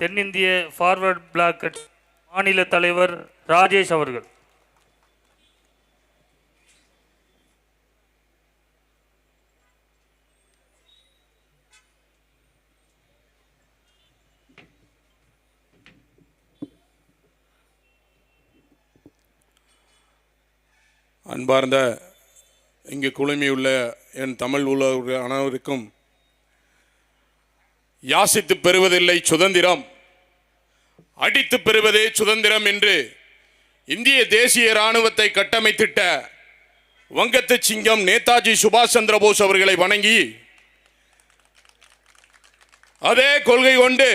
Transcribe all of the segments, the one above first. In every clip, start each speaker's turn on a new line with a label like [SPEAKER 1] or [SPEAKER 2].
[SPEAKER 1] தென்னிந்திய forward black மாநில தலைவர் ராஜேஷ் அவர்கள்.
[SPEAKER 2] அன்பார்ந்த இங்கு குழுமியுள்ள என் தமிழ் உள்ள அனைவருக்கும் யாசித்து பெறுவதில்லை சுதந்திரம். அடித்து பெறுவதே சுதந்திரம் என்று இந்திய தேசிய இராணுவத்தை கட்டமைத்திட்ட வங்கத்து சிங்கம் நேதாஜி சுபாஷ் சந்திர போஸ் அவர்களை வணங்கி அதே கொள்கை கொண்டு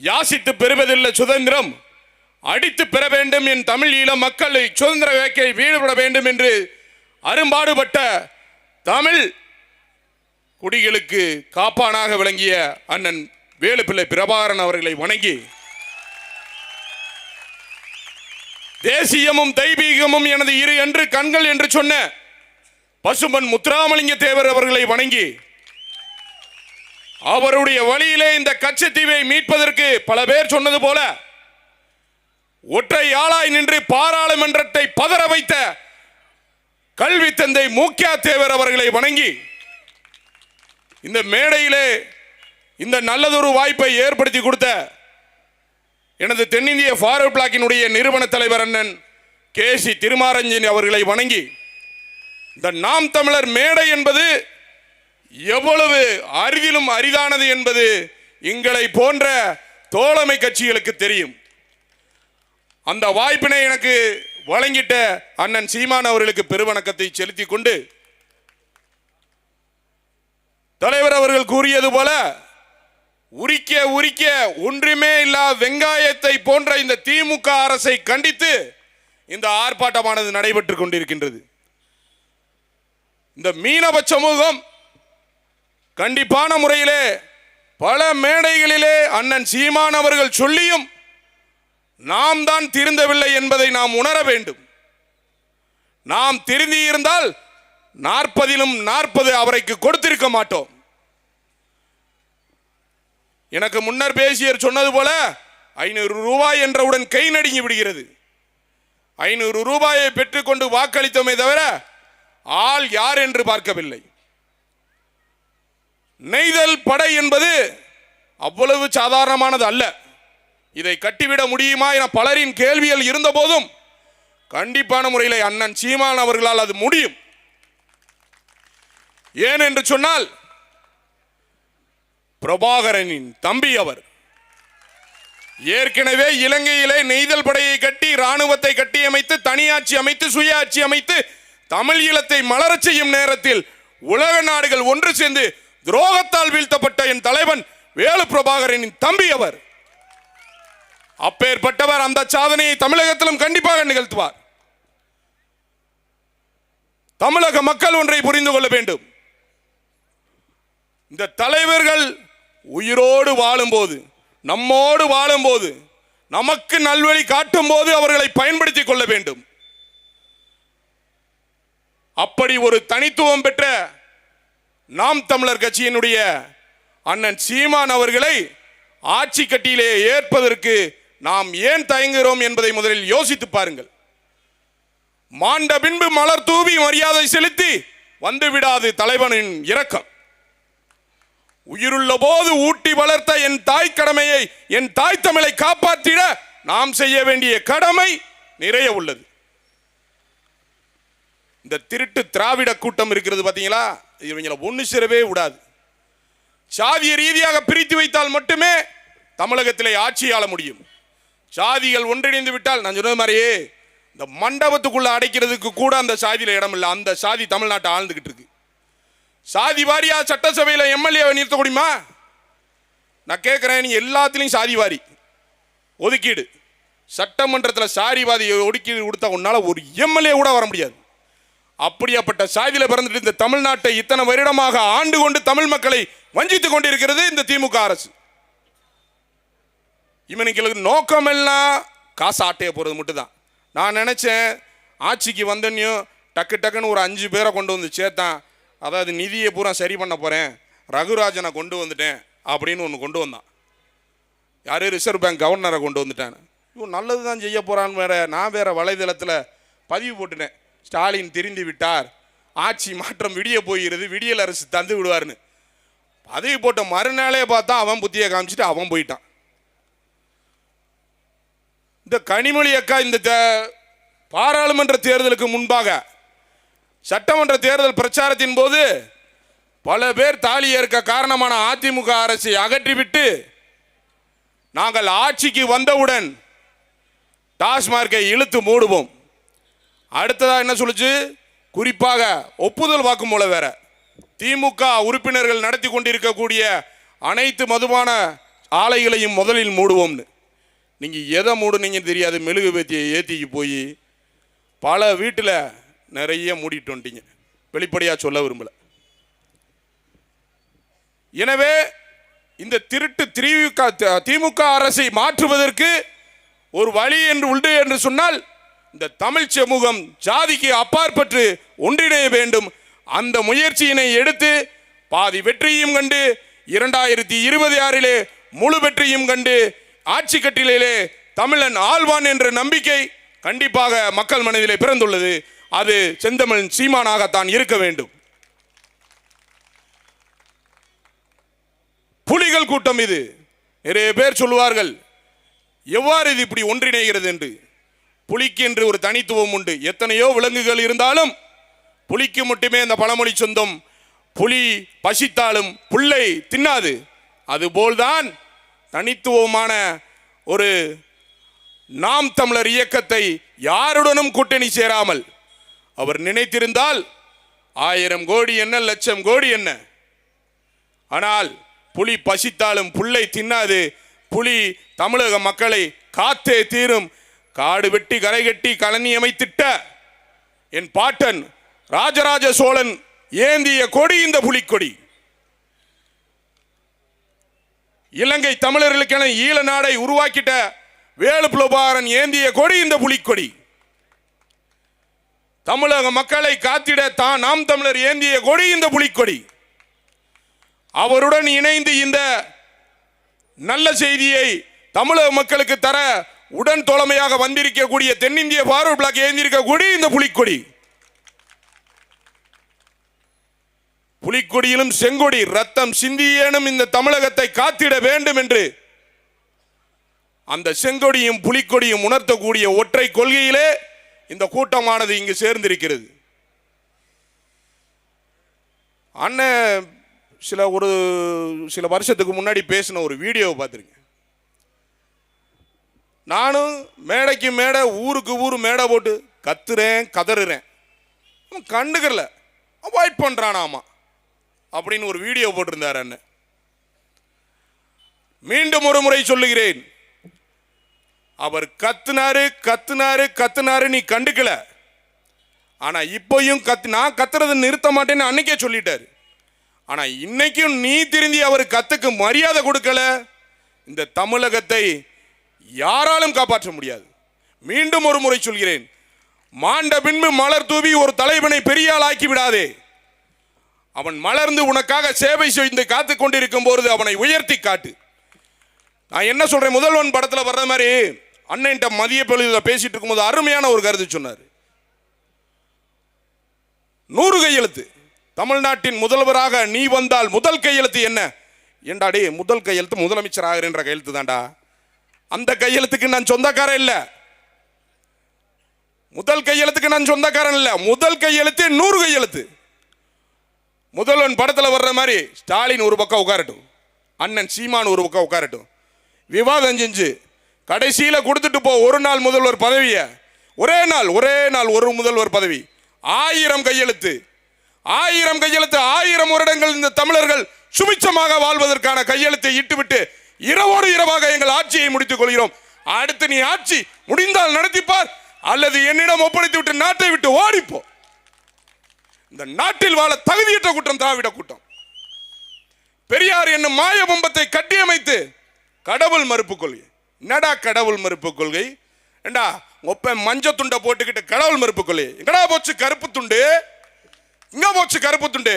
[SPEAKER 2] யாசித்து பெறுவதில்லை சுதந்திரம் அடித்து பெற வேண்டும் என் தமிழ் ஈழ மக்களை சுதந்திர வேக்கை வீடுபட வேண்டும் என்று அரும்பாடுபட்ட தமிழ் குடிகளுக்கு காப்பானாக விளங்கிய அண்ணன் வேலுப்பிள்ளை பிரபாகரன் அவர்களை வணங்கி தேசியமும் தெய்வீகமும் எனது இரு என்று கண்கள் என்று சொன்ன பசுமன் முத்துராமலிங்க தேவர் அவர்களை வணங்கி அவருடைய வழியிலே இந்த கச்சத்தீவை மீட்பதற்கு பல பேர் சொன்னது போல ஒற்றை ஆளாய் நின்று பாராளுமன்றத்தை பதற வைத்த கல்வி தந்தை மூக்கியா தேவர் அவர்களை வணங்கி இந்த மேடையிலே இந்த நல்லதொரு வாய்ப்பை ஏற்படுத்தி கொடுத்த எனது தென்னிந்திய ஃபார்வர்ட் பிளாக்கினுடைய நிறுவன தலைவர் அண்ணன் கே சி திருமாரஞ்சன் அவர்களை வணங்கி இந்த நாம் தமிழர் மேடை என்பது எவ்வளவு அரிதிலும் அரிதானது என்பது எங்களை போன்ற தோழமை கட்சிகளுக்கு தெரியும். அந்த வாய்ப்பினை எனக்கு வழங்கிட்ட அண்ணன் சீமான் அவர்களுக்கு பெருவணக்கத்தை செலுத்தி கொண்டு தலைவர் அவர்கள் கூறியது போல உரிக்க உரிக்க ஒன்றுமே இல்லா வெங்காயத்தை போன்ற இந்த திமுக அரசை கண்டித்து இந்த ஆர்ப்பாட்டமானது நடைபெற்று கொண்டிருக்கின்றது. இந்த மீனவ சமூகம் கண்டிப்பான முறையிலே பல மேடைகளிலே அண்ணன் சீமான் அவர்கள் சொல்லியும் நாம் தான் திருந்தவில்லை என்பதை நாம் உணர வேண்டும். நாம் திருந்தியிருந்தால் நாற்பதிலும் நாற்பது அவரைக்கு கொடுத்திருக்க மாட்டோம். எனக்கு முன்னர் பேசியர் சொன்னது போல ஐநூறு ரூபாய் என்றவுடன் கை நடுங்கி விடுகிறது. ஐநூறு ரூபாயை பெற்றுக்கொண்டு வாக்களித்தோமே தவிர ஆள் யார் என்று பார்க்கவில்லை. நெய்தல் படை என்பது அவ்வளவு சாதாரணமானது அல்ல. இதை கட்டிவிட முடியுமா என பலரின் கேள்விகள் இருந்த போதும் கண்டிப்பான முறையில் அண்ணன் சீமான் அவர்களால் அது முடியும். ஏன் என்று சொன்னால் பிரபாகரனின் தம்பி அவர். ஏற்கனவே இலங்கையிலே நெய்தல் படையை கட்டி இராணுவத்தை கட்டியமைத்து தனியாட்சி அமைத்து சுயாட்சி அமைத்து தமிழ் ஈழத்தை மலரச் செய்யும் நேரத்தில் உலக நாடுகள் ஒன்று சேர்ந்து துரோகத்தால் வீழ்த்தப்பட்ட என் தலைவன் வேலு பிரபாகரனின் தம்பி அவர். அப்பேற்பட்டவர் அந்த சாதனையை தமிழகத்திலும் கண்டிப்பாக நிகழ்த்துவார். தமிழக மக்கள் ஒன்றை புரிந்து கொள்ள வேண்டும். இந்த தலைவர்கள் உயிரோடு வாழும்போது நம்மோடு வாழும்போது நமக்கு நல்வழி காட்டும் போது அவர்களை பயன்படுத்திக் கொள்ள வேண்டும். அப்படி ஒரு தனித்துவம் பெற்ற நாம் தமிழர் கட்சியினுடைய அண்ணன் சீமான் அவர்களை ஆட்சி கட்டியிலே ஏற்பதற்கு நாம் ஏன் தயங்குகிறோம் என்பதை முதலில் யோசித்து பாருங்கள். மாண்ட பின்பு மலர் தூவி மரியாதை செலுத்தி வந்துவிடாது தலைவனின் இரக்கம். உயிருள்ள போது ஊட்டி வளர்த்த என் தாய் கடமையை என் தாய் தமிழை காப்பாற்றிட நாம் செய்ய வேண்டிய கடமை நிறைய உள்ளது. இந்த திருட்டு திராவிட கூட்டம் இருக்கிறது பார்த்தீங்களா? இவங்களை ஒன்று சேரவே விடாது. சாதிய ரீதியாக பிரித்து வைத்தால் மட்டுமே தமிழகத்திலே ஆட்சி ஆள முடியும். சாதிகள் ஒன்றிணைந்து விட்டால் நான் சொன்னது மாதிரியே இந்த மண்டபத்துக்குள்ளே அடைக்கிறதுக்கு கூட அந்த சாதியில் இடம் இல்லை அந்த சாதி தமிழ்நாட்டை ஆழ்ந்துக்கிட்டு இருக்கு. சாதி வாரியா சட்டசபையில் எம்எல்ஏவை நிறுத்த முடியுமா? நான் கேட்குறேன் நீ எல்லாத்துலேயும் சாதி வாரி. ஒதுக்கீடு. சட்டமன்றத்தில் சாரிவாதி ஒதுக்கீடு கொடுத்தா உன்னால் ஒரு எம்எல்ஏ கூட வர முடியாது. அப்படியாப்பட்ட சாதியில் பிறந்துட்டு இந்த தமிழ்நாட்டை இத்தனை வருடமாக ஆண்டு கொண்டு தமிழ் மக்களை வஞ்சித்துக் கொண்டிருக்கிறது இந்த திமுக அரசு. இவனுக்கு நோக்கமெல்லாம் காசு ஆட்டைய போகிறது மட்டும்தான். நான் நினச்சேன் ஆட்சிக்கு வந்தோன்னையும் டக்கு டக்குன்னு ஒரு அஞ்சு பேரை கொண்டு வந்து சேர்த்தான். அதாவது நிதியை பூரா சரி பண்ண போகிறேன் ரகுராஜனை கொண்டு வந்துட்டேன் அப்படின்னு ஒன்று கொண்டு வந்தான். யார்? ரிசர்வ் பேங்க் கவர்னரை கொண்டு வந்துட்டேன். இவன் நல்லது தான் செய்ய போகிறான்னு வேற நான் வேறு வலைதளத்தில் பதிவு போட்டுட்டேன். ஸ்டாலின் திரிந்து விட்டார் ஆட்சி மாற்றம் விடிய போகிறது விடியல் அரசு தந்து விடுவார்னு பதவி போட்ட மறுநாளே பார்த்தா அவன் புத்தியை காமிச்சிட்டு அவன் போயிட்டான். இந்த கனிமொழி அக்கா இந்த தே- பாராளுமன்ற தேர்தலுக்கு முன்பாக சட்டமன்ற தேர்தல் பிரச்சாரத்தின் போது பல பேர் தாலி ஏற்க காரணமான அதிமுக அரசை அகற்றிவிட்டு நாங்கள் ஆட்சிக்கு வந்தவுடன் டாஸ்மார்க்கை இழுத்து மூடுவோம். அடுத்ததாக என்ன சொல்லுச்சு? குறிப்பாக ஒப்புதல் வாக்குமூலம் வேற. திமுக உறுப்பினர்கள் நடத்தி கொண்டிருக்கக்கூடிய அனைத்து மதுபான ஆலைகளையும் முதலில் மூடுவோம்னு. நீங்கள் எதை மூடுனீங்கன்னு தெரியாது. மெழுகு பேத்தியை ஏற்றிக்கு போய் பல வீட்டில் நிறைய மூடிட்டு வந்துட்டீங்க வெளிப்படையாக சொல்ல விரும்பல. எனவே இந்த திருட்டு திமுக திமுக அரசை மாற்றுவதற்கு ஒரு வழி என்று உண்டு என்று சொன்னால் இந்த தமிழ் சமூகம் ஜாதிக்கு அப்பாற்பட்டு ஒன்றிணைய வேண்டும். அந்த முயற்சியினை எடுத்து பாதி வெற்றியும் கண்டு இரண்டாயிரத்தி இருபத்தி ஆறிலே முழு வெற்றியும் கண்டு ஆட்சி கட்டிலே தமிழன் ஆழ்வான் என்ற நம்பிக்கை கண்டிப்பாக மக்கள் மனதிலே பிறந்துள்ளது. அது செந்தமிழ் சீமானாகத்தான் இருக்க வேண்டும். புலிகள் கூட்டம் இது. நிறைய பேர் சொல்லுவார்கள் எவ்வாறு இது இப்படி ஒன்றிணைகிறது? என்று. புலிக்கு என்று ஒரு தனித்துவம் உண்டு. எத்தனையோ விலங்குகள் இருந்தாலும் புலிக்கு மட்டுமே அந்த பழமொழி சொந்தம். புலி பசித்தாலும் புல்லை தின்னாது. அதுபோல்தான் தனித்துவமான ஒரு நாம் தமிழர் இயக்கத்தை யாருடனும் கூட்டணி சேராமல் அவர் நினைத்திருந்தால் ஆயிரம் கோடி என்ன லட்சம் கோடி என்ன? ஆனால் புலி பசித்தாலும் புல்லை தின்னாது. புலி தமிழக மக்களை காத்தே தீரும். காடு வெட்டி கரை கட்டி கலனி அமைத்திட்ட என் பாட்டன் ராஜராஜ சோழன் ஏந்திய கொடி இந்த புலிக்கொடி. இலங்கை தமிழர்களுக்கென ஈழ நாடை உருவாக்கிட்ட வேலு புலபாரன் ஏந்திய கொடி இந்த புலிக்கொடி. தமிழக மக்களை காத்திட தான் நாம் தமிழர் ஏந்திய கொடி இந்த புலிக்கொடி. அவருடன் இணைந்து இந்த நல்ல செய்தியை தமிழக மக்களுக்கு தர உடன் தோழமையாக வந்திருக்கக்கூடிய தென்னிந்திய பார்வர்ட் பிளாக் ஏந்திருக்கக்கூடிய இந்த புலிக்கொடி. புலிக்கொடியிலும் செங்கொடி ரத்தம் சிந்தியேனும் இந்த தமிழகத்தை காத்திட வேண்டும் என்று அந்த செங்கொடியும் புலிக்கொடியும் உணர்த்தக்கூடிய ஒற்றை கொள்கையிலே இந்த கூட்டமானது இங்கு சேர்ந்திருக்கிறது. அண்ணன் சில ஒரு சில வருஷத்துக்கு முன்னாடி பேசின ஒரு வீடியோவை பார்த்துருக்கேன். நானும் மேடைக்கு மேடை ஊருக்கு ஊர் மேடை போட்டு கத்துறேன் கதறுறேன். அவன் கண்டுக்கல அவாய்ட் பண்ணுறானாமா அப்படின்னு ஒரு வீடியோ போட்டிருந்தார் அண்ணன். மீண்டும் ஒரு முறை சொல்லுகிறேன். அவர் கத்துனாரு கத்துனாரு கத்துனாரு நீ கண்டுக்கல. ஆனா இப்போயும் கத்து நான் கத்துறதை நிறுத்த மாட்டேன்னு அன்னைக்கே சொல்லிட்டாரு. ஆனா இன்னைக்கும் நீ திருந்தி அவர் கத்துக்கு மரியாதை கொடுக்கல. இந்த தமிழகத்தை யாராலும் காப்பாற்ற முடியாது. மீண்டும் ஒரு முறை சொல்கிறேன். மாண்ட பின்பு மலர் தூவி ஒரு தலைவனை பெரிய ஆளாக்கி விடாதே. அவன் மலர்ந்து உனக்காக சேவை செய்து காத்து கொண்டிருக்கும் போது அவனை உயர்த்தி காட்டு. நான் என்ன சொல்கிறேன் முதல்வன் படத்தில் வர்ற மாதிரி அண்ணன்ட்ட மதிய பொழுதில் பேசிகிட்டு இருக்கும்போது அருமையான ஒரு கருத்து சொன்னார். நூறு கையெழுத்து. தமிழ்நாட்டின் முதல்வராக நீ வந்தால் முதல் கையெழுத்து என்ன? ஏண்டா டே முதல் கையெழுத்து முதலமைச்சர் ஆகிறேன்ற கையெழுத்து தான்டா. அந்த கையெழுத்துக்கு நான் சொந்தக்காரன் இல்லை. முதல் கையெழுத்துக்கு நான் சொந்தக்காரன் இல்லை. முதல் கையெழுத்து நூறு கையெழுத்து. முதல்வன் படத்தில் வர்ற மாதிரி ஸ்டாலின் ஒரு பக்கம் உட்காரட்டும். அண்ணன் சீமான் ஒரு பக்கம் உட்காரட்டும். விவாதம் செஞ்சு கடைசியில கொடுத்துட்டு போ ஒரு நாள் முதல்வர் பதவியை. ஒரே நாள் ஒரே நாள் ஒரு முதல்வர் பதவி. ஆயிரம் கையெழுத்து. ஆயிரம் கையெழுத்து ஆயிரம் வருடங்கள் இந்த தமிழர்கள் சுபிச்சமாக வாழ்வதற்கான கையெழுத்தை இட்டுவிட்டு இரவோடு இரவாக எங்கள் ஆட்சியை முடித்துக் கொள்கிறோம். அடுத்து நீ ஆட்சி முடிந்தால் நடத்திப்பார் அல்லது என்னிடம் ஒப்படைத்து விட்டு நாட்டை விட்டு ஓடிப்போ. இந்த நாட்டில் வாழ தகுதியற்ற கூட்டம் திராவிட கூட்டம். பெரியார் என்னும் மாய பொம்பத்தை கட்டியமைத்து கடவுள் மறுப்பு கொள்கை. என்னடா கடவுள் மறுப்பு கொள்கை? ஏண்டா ஒப்ப மஞ்ச துண்டை போட்டுக்கிட்டு கடவுள் மறுப்பு கொள்கை? எங்கடா போச்சு கருப்பு துண்டு? இங்க போச்சு கருப்பு துண்டு?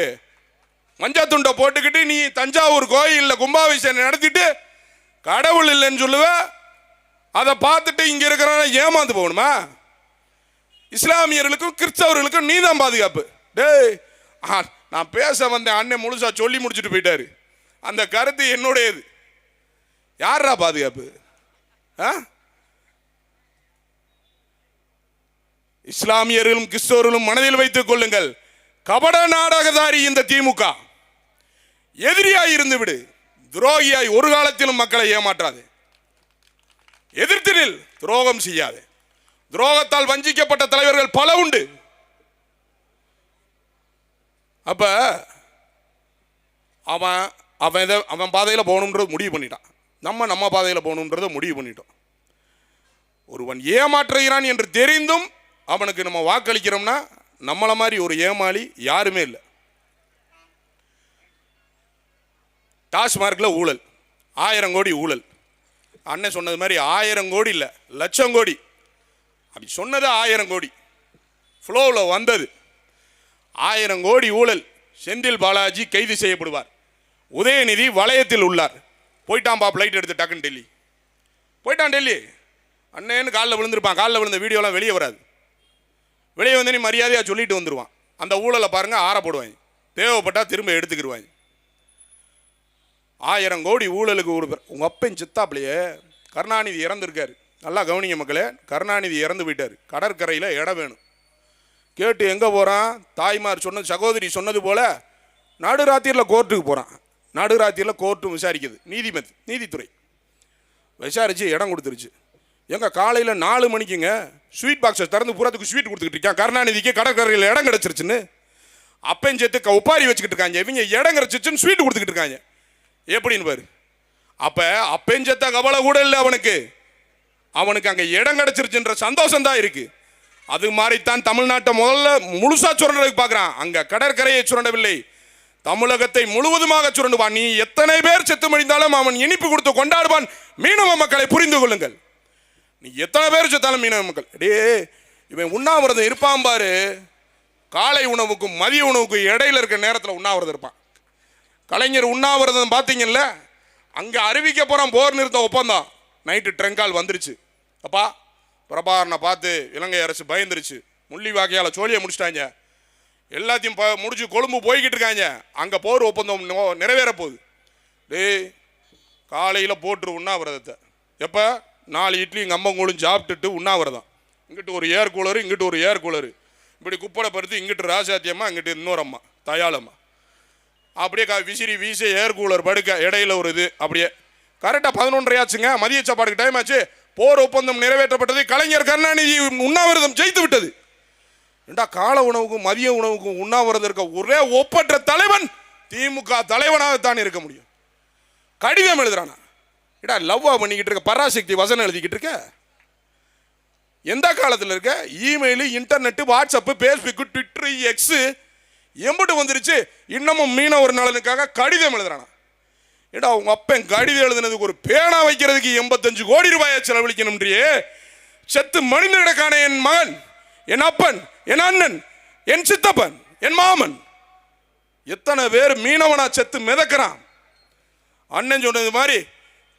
[SPEAKER 2] மஞ்ச துண்டை போட்டுக்கிட்டு நீ தஞ்சாவூர் கோயிலில் கும்பாபிஷேகம் நடத்திட்டு கடவுள் இல்லைன்னு சொல்லுவ? அதை பார்த்துட்டு இங்க இருக்கிறவன ஏமாந்து போகணுமா? இஸ்லாமியர்களுக்கும் கிறிஸ்தவர்களுக்கும் நீ தான் பாதுகாப்பு. டேய் நான் பேச வந்தேன் அண்ணன் முழுசா சொல்லி முடிச்சுட்டு போயிட்டாரு. அந்த கருத்து என்னுடையது. யாரா பாதுகாப்பு? ஆ? இஸ்லாமியர்களும் கிறிஸ்தவர்களும் மனதில் வைத்துக் கொள்ளுங்கள். கபட நாடகதாரி இந்த திமுக. எதிரியாய் இருந்து விடு துரோகியாய் ஒரு காலத்திலும் மக்களை ஏமாற்றாது. எதிர்த்து நில். துரோகம் செய்யாது. துரோகத்தால் வஞ்சிக்கப்பட்ட தலைவர்கள் பல உண்டு. அப்ப அவன் அவன் அவன் பாதையில் போகணுன்றது முடிவு பண்ணிட்டான். நம்ம நம்ம பாதையில் போகணுன்றதை முடிவு பண்ணிட்டோம். ஒருவன் ஏமாற்றுகிறான் என்று தெரிந்தும் அவனுக்கு நம்ம வாக்களிக்கிறோம்னா நம்மளை மாதிரி ஒரு ஏமாளி யாருமே இல்லை. டாஸ்மார்க்கில் ஊழல் ஆயிரம் கோடி ஊழல். அண்ணன் சொன்னது மாதிரி ஆயிரம் கோடி இல்லை லட்சம் கோடி. அப்படி சொன்னது ஆயிரம் கோடி. ஃப்ளோவில் வந்தது. ஆயிரம் கோடி ஊழல். செந்தில் பாலாஜி கைது செய்யப்படுவார். உதயநிதி வளையத்தில் உள்ளார். போயிட்டான் பா ஃப்ளைட் எடுத்து டக்குன்னு டெல்லி. போயிட்டான் டெல்லி. அண்ணேன்னு காலில் விழுந்திருப்பான். காலில் விழுந்த வீடியோலாம் வெளியே வராது. வெளியே வந்து நீ மரியாதையாக சொல்லிட்டு வந்துடுவான் அந்த ஊழலை பாருங்கள் ஆற போடுவாங்க. தேவைப்பட்டால் திரும்ப எடுத்துக்கிடுவாங்க ஆயிரம் கோடி ஊழலுக்கு ஒரு பேர் உங்கள் அப்பன் சித்தாப்புலையே கருணாநிதி இறந்துருக்காரு. நல்லா கவனிங்க மக்களே கருணாநிதி இறந்து போயிட்டார். கடற்கரையில் இடம் வேணும். கேட்டு எங்கே போகிறான் தாய்மார் சொன்னது சகோதரி சொன்னது போல் நடுராத்திரியில் கோர்ட்டுக்கு போகிறான் நடுராத்திரியில் கோர்ட்டும் விசாரிக்குது. நீதிமதி நீதித்துறை. விசாரித்து இடம் கொடுத்துருச்சு. எங்கள் காலையில் நாலு மணிக்குங்க ஸ்வீட் பாக்ஸை திறந்து பூராத்துக்கு ஸ்வீட் கொடுத்துக்கிட்டு இருக்கான். கருணாநிதிக்கு கடற்கரையில் இடம் கிடச்சிருச்சுன்னு. அப்பையும் சேர்த்து உப்பாரி வச்சுக்கிட்டு இருக்காங்க. இவங்க இடம் கிடச்சிச்சுன்னு ஸ்வீட் கொடுத்துக்கிட்டு இருக்காங்க. எப்படின்னு பாரு. அப்போ அப்பையும் சேர்த்த கவலை கூட இல்லை அவனுக்கு. அவனுக்கு அங்கே இடம் கிடச்சிருச்சுன்ற சந்தோஷம் தான் இருக்குது அது மாதிரித்தான் தமிழ்நாட்டை முதல்ல முழுசாக சுரண்டதுக்கு பார்க்குறான் அங்கே கடற்கரையை சுரண்டவில்லை. தமிழகத்தை முழுவதுமாக சுரண்டுவான். நீ எத்தனை பேர் செத்து மடிந்தாலும் அவன் இனிப்பு கொடுத்து கொண்டாடுவான். மீனவ மக்களை புரிந்து கொள்ளுங்கள். நீ எத்தனை பேர் செத்தாலும் மீனவ மக்கள். டே இவன் உண்ணாவிரதம் இருப்பான் பாரு. காலை உணவுக்கும் மதிய உணவுக்கும் இடையில இருக்கிற நேரத்தில் உண்ணாவிரதம் இருப்பான். கலைஞர் உண்ணாவிரதம் பார்த்தீங்கல்ல? அங்கே அறிவிக்க போகிறான் போர் நிறுத்த ஒப்பந்தம். நைட்டு ட்ரெங்கால் வந்துருச்சு. அப்பா பிரபாகரனை பார்த்து இலங்கை அரசு பயந்துருச்சு. முள்ளி வாக்கையால் சோழியை முடிச்சிட்டாங்க. எல்லாத்தையும் ப முடிச்சு கொழும்பு போய்கிட்டு இருக்காங்க. அங்கே போர் ஒப்பந்தம் நிறைவேற போகுது. டேய் காலையில் போட்டுரு உண்ணாவிரதத்தை. எப்போ? நாலு இட்லி எங்கள் அம்மங்களும் சாப்பிட்டுட்டு உண்ணாவிரதம். இங்கிட்டு ஒரு ஏர் கூலரு இங்கிட்டு ஒரு ஏர் கூலரு. இப்படி குப்படை பருத்து இங்கிட்டு ராசாத்தியம்மா இங்கிட்டு இன்னொரு அம்மா தயாளம்மா. அப்படியே கா விசிறி வீச ஏர் கூலர் படுக்க இடையில ஒரு இது அப்படியே. கரெக்டாக பதினொன்றரை ஆச்சுங்க மதிய சாப்பாடுக்கு டைம் ஆச்சு. போர் ஒப்பந்தம் நிறைவேற்றப்பட்டது. கலைஞர் கருணாநிதி உண்ணாவிரதம் ஜெயித்து விட்டது. ஏண்டா கால உணவுக்கும் மதிய உணவுக்கும் உண்ணாவிரதம் இருக்க ஒரே ஒப்பற்ற தலைவன் திமுக தலைவனாகத்தான் இருக்க முடியும். கடிதம் எழுதுறானா? இடா லவ்வா பண்ணிக்கிட்டு இருக்க பராசக்தி வசனம் எழுதிக்கிட்டு இருக்க? எந்த காலத்தில் இருக்க? Email internet WhatsApp Facebook Twitter X எம்பிட்டு வந்துருச்சு. இன்னமும் மீனவர் நலனுக்காக கடிதம் எழுதுறானா? ஏடா உங்க அப்பன் கடிதம் எழுதுனதுக்கு ஒரு பேனா வைக்கிறதுக்கு எண்பத்தஞ்சு கோடி ரூபாயை செலவழிக்கணும்ன்றியே செத்து மனிதனிடக்கான என் மகன். என் அப்பன் என் அண்ணன் என் சித்தப்பன் என் மாமன். எத்தனை பேர் மீனவனா செத்து மிதக்கிறான். அண்ணன் சொன்னது மாதிரி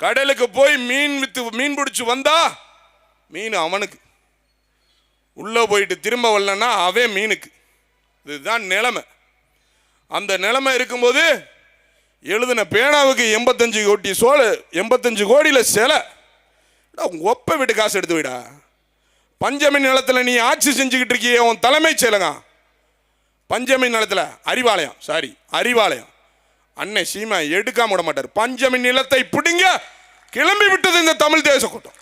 [SPEAKER 2] கடலுக்கு போய் மீன் வித்து மீன் பிடிச்சி வந்தா மீன் அவனுக்கு. உள்ள போயிட்டு திரும்ப வரலன்னா அவன் மீனுக்கு. இதுதான் நிலைமை. அந்த நிலைமை இருக்கும்போது எழுதின பேனாவுக்கு எண்பத்தஞ்சு கோடி சோழ எண்பத்தஞ்சு கோடியில் சிலை. ஒப்பை ஒப்ப விட்டு காசு எடுத்து விடா பஞ்சமி நிலத்தில் நீ ஆட்சி செஞ்சுக்கிட்டு இருக்கியே உன் தலைமை செயலங்க பஞ்சமி நிலத்தில் அறிவாலயம் சாரி அறிவாலயம். அன்னை சீமா எடுக்காம விட மாட்டார். பஞ்சமி நிலத்தை பிடிங்க கிளம்பி விட்டது இந்த தமிழ் தேச கூட்டம்.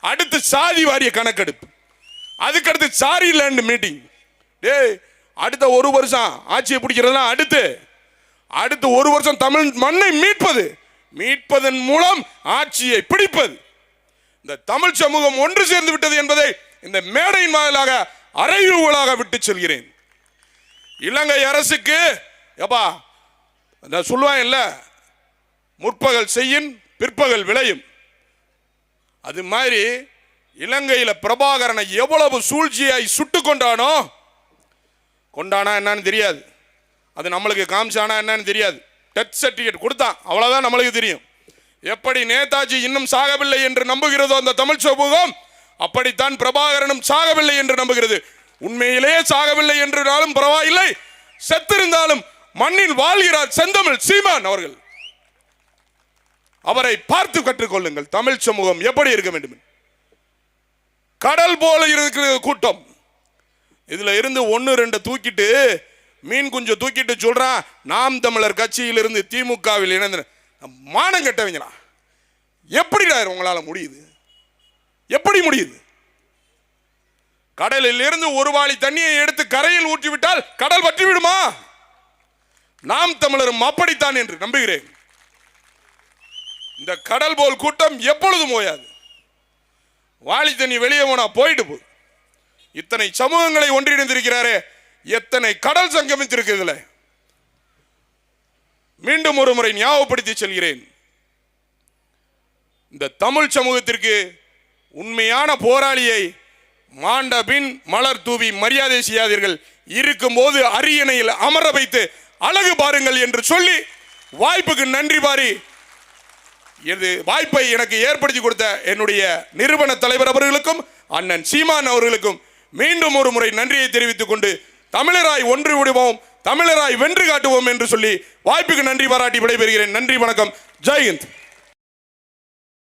[SPEAKER 2] அடுத்து சாதி வாரிய கணக்கெடுப்பு. அதுக்கடுத்து சாரி லேண்ட் மீட்டிங் டேய் அடுத்த ஒரு வருஷம் ஆட்சியை பிடிக்கிறதுனா அடுத்து. அடுத்து ஒரு வருஷம் தமிழ் மண்ணை மீட்பது. மீட்பதன் மூலம் ஆட்சியை பிடிப்பது. இந்த தமிழ் சமூகம் ஒன்று சேர்ந்து விட்டது என்பதை இந்த மேடையின் மாதிரியாக அறையூலாக விட்டு செல்கிறேன். இலங்கை அரசுக்கு எப்பா நான் சொல்லுவான் இல்லை முற்பகல் செய்யும் பிற்பகல் விளையும். அது மாதிரி இலங்கையில் பிரபாகரனை எவ்வளவு சூழ்ச்சியாய் சுட்டு கொண்டானோ கொண்டானா என்னன்னு தெரியாது. அது நம்மளுக்கு காமிச்சானா என்னன்னு தெரியாது. டெத் சர்டிஃபிகேட் கொடுத்தான். அவ்வளோதான் நம்மளுக்கு தெரியும். எப்படி நேதாஜி இன்னும் சாகவில்லை என்று நம்புகிறதோ அந்த தமிழ் சமூகம் அப்படித்தான் பிரபாகரனும் சாகவில்லை என்று நம்புகிறது. உண்மையிலேயே சாகவில்லை என்றாலும் பரவாயில்லை. செத்திருந்தாலும் மண்ணில் வாழ்கிறார் செந்தமிழ் சீமான் அவர்கள். அவரை பார்த்து கற்றுக்கொள்ளுங்கள் தமிழ் சமூகம் எப்படி இருக்க வேண்டும் கடல் போல இருக்கிற கூட்டம். இதுல இருந்து ஒன்னு ரெண்டு தூக்கிட்டு மீன் குஞ்சு தூக்கிட்டு சொல்றான் நாம் தமிழர் கட்சியிலிருந்து திமுகவில் இணைந்தனர் மானம் கெட்டவங்களா? எப்படிடா உங்களால் முடியுது? எப்படி முடியுது? கடலில் இருந்து ஒரு வாளி தண்ணியை எடுத்து கரையில் ஊற்றிவிட்டால் கடல் வற்றி விடுமா நாம் தமிழரும் அப்படித்தான் என்று நம்புகிறேன். இந்த கடல் போல் கூட்டம் எப்பொழுதும் ஓயாது. வாளி தண்ணி வெளியே போனா போயிட்டு போகுது. இத்தனை சமூகங்களை ஒன்றிணைந்திருக்கிறாரே எத்தனை கடல் சங்கமித்திருக்குதுல மீண்டும் ஒரு முறை ஞாபகப்படுத்தி செல்கிறேன். இந்த தமிழ் சமூகத்திற்கு உண்மையான போராளியை மாண்ட பின் மலர் தூவி மரியாதை செய்யாதீர்கள். இருக்கும்போது அரியணையில் அமர வைத்து அழகு பாருங்கள் என்று சொல்லி வாய்ப்புக்கு நன்றி பாரி. இது வாய்ப்பை எனக்கு ஏற்படுத்தி கொடுத்த என்னுடைய நிறுவன தலைவர் அவர்களுக்கும் அண்ணன் சீமான் அவர்களுக்கும் மீண்டும் ஒரு முறை நன்றியை தெரிவித்துக் கொண்டு தமிழராய் ஒன்று விடுவோம். தமிழராய் வென்று காட்டுவோம் என்று சொல்லி வாய்ப்புக்கு நன்றி பாராட்டி விடைபெறுகிறேன். நன்றி வணக்கம். ஜெயந்த்